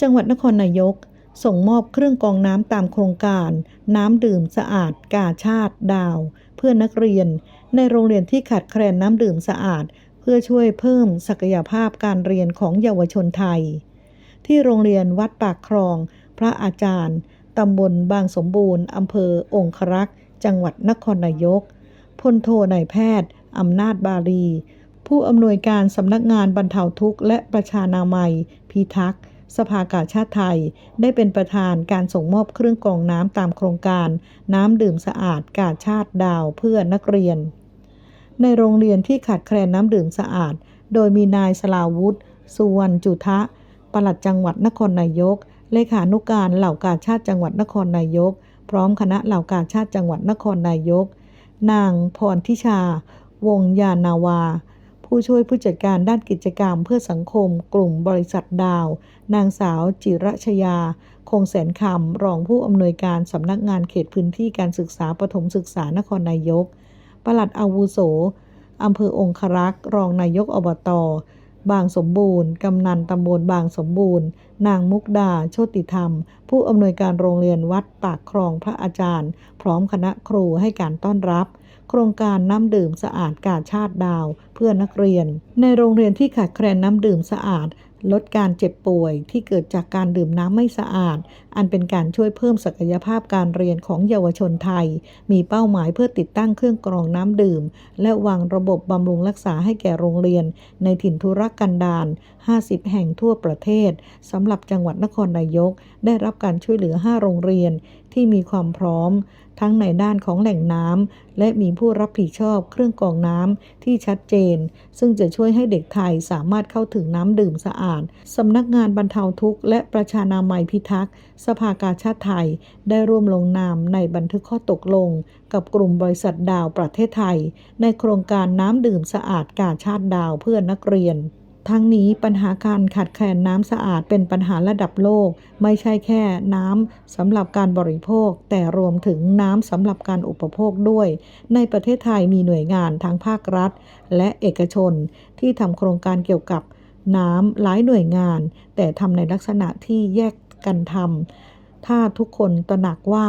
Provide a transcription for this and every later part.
จังหวัดนครนายก ส่งมอบเครื่องกรองน้ำตามโครงการ น้ำดื่มสะอาด กาชาติ ดาว เพื่อนักเรียน ในโรงเรียนที่ขาดแคลนน้ำดื่มสะอาด เพื่อช่วยเพิ่มศักยภาพการเรียนของเยาวชนไทย ที่โรงเรียนวัดปากคลอง พระอาจารย์ตำบลบางสมบูรณ์อำเภอองครักษ์ จังหวัดนครนายก พลโทนายแพทย์อำนาจบาลีผู้อำนวยการสำนักงานบรรเทาทุกข์และประชานามัย พิทักษ์ สภากาชาติไทย ได้เป็นประธานการส่งมอบเครื่องกรองน้ำตามโครงการ น้ำดื่มสะอาดกาชาติดาวเพื่อนักเรียน ในโรงเรียนที่ขาดแคลนน้ำดื่มสะอาด โดยมีนายสลาวุธสุวรรณจุทะปลัดจังหวัดนครนายก เลขานุการเหล่ากาชาติจังหวัดนครนายก พร้อมคณะเหล่ากาชาติจังหวัดนครนายก นางพรทิชา วงยานาวา ผู้ช่วยผู้จัดการด้านกิจกรรมเพื่อสังคม กลุ่มบริษัทดาว นางสาวจิรชยา คงแสนคำ รองผู้อำนวยการสำนักงานเขตพื้นที่การศึกษาปฐมศึกษานครนายก ปลัดอาวุโสอำเภอองครักษ์ รองนายกอบต บางสมบูรณ์ กำนันตำบลบางสมบูรณ์ นางมุกดา โชติธรรม ผู้อำนวยการโรงเรียนวัดปากคลองพระอาจารย์ พร้อมคณะครูให้การต้อนรับ โครงการน้ำดื่มสะอาดกาชาติดาว เพื่อนักเรียน ในโรงเรียนที่ขาดแคลนน้ำดื่มสะอาด ลดการเจ็บป่วยที่เกิดจากการดื่มน้ำไม่สะอาด อันเป็นการช่วยเพิ่มศักยภาพการเรียนของเยาวชนไทย มีเป้าหมายเพื่อติดตั้งเครื่องกรองน้ำดื่ม และวางระบบบำรุงรักษาให้แก่โรงเรียน ในถิ่นทุรกันดาร 50 แห่งทั่วประเทศสำหรับจังหวัดนครนายก ได้รับการช่วยเหลือ 5 โรงเรียน ที่มีความพร้อม ทั้งในด้านของแหล่งน้ำและมีผู้รับผิดชอบเครื่องกรองน้ำที่ชัดเจน ซึ่งจะช่วยให้เด็กไทยสามารถเข้าถึงน้ำดื่มสะอาดสำนักงานบรรเทาทุกข์และประชานามัยพิทักษ์ สภากาชาติไทยได้ร่วมลงนามในบันทึกข้อตกลง กับกลุ่มบริษัทดาวประเทศไทย ในโครงการน้ำดื่มสะอาดกาชาติดาวเพื่อนักเรียน ทั้งนี้ปัญหาการขาดแคลนน้ำสะอาดเป็นปัญหาระดับโลก ไม่ใช่แค่น้ำสำหรับการบริโภค แต่รวมถึงน้ำสำหรับการอุปโภคด้วย ในประเทศไทยมีหน่วยงานทั้งภาครัฐ และเอกชน ที่ทำโครงการเกี่ยวกับน้ำหลายหน่วยงาน แต่ทำในลักษณะที่แยกกันทำถ้าทุกคนตระหนักว่า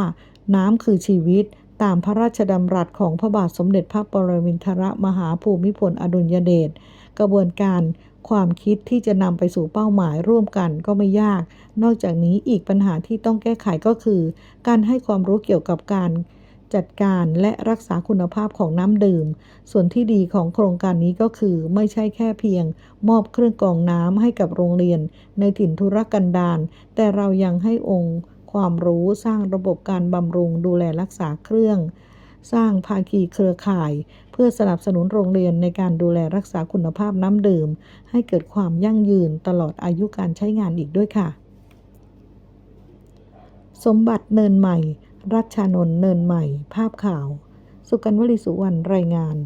น้ำคือชีวิตตามพระราชดำรัสของพระบาทสมเด็จพระปรมินทรมหาภูมิพลอดุลยเดชกระบวนการ ความคิดที่จะนำไปสู่เป้าหมายร่วมกันก็ไม่ยาก นอกจากนี้อีกปัญหาที่ต้องแก้ไขก็คือ การให้ความรู้เกี่ยวกับการจัดการและรักษาคุณภาพของน้ำดื่ม ส่วนที่ดีของโครงการนี้ก็คือไม่ใช่แค่เพียง มอบเครื่องกรองน้ำให้กับโรงเรียน ในถิ่นทุรกันดารแต่เรายังให้องค์ ความรู้สร้างระบบการบำรุงดูแลรักษาเครื่อง สร้างภาคีเครือข่าย เพื่อสนับสนุนโรงเรียนในการดูแลรักษาคุณภาพน้ำดื่ม ให้เกิดความยั่งยืนตลอดอายุการใช้งานอีกด้วยค่ะ สมบัติเนินใหม่ รัชชานนท์เนินใหม่ ภาพข่าว สุกันวลีสุวรรณรายงาน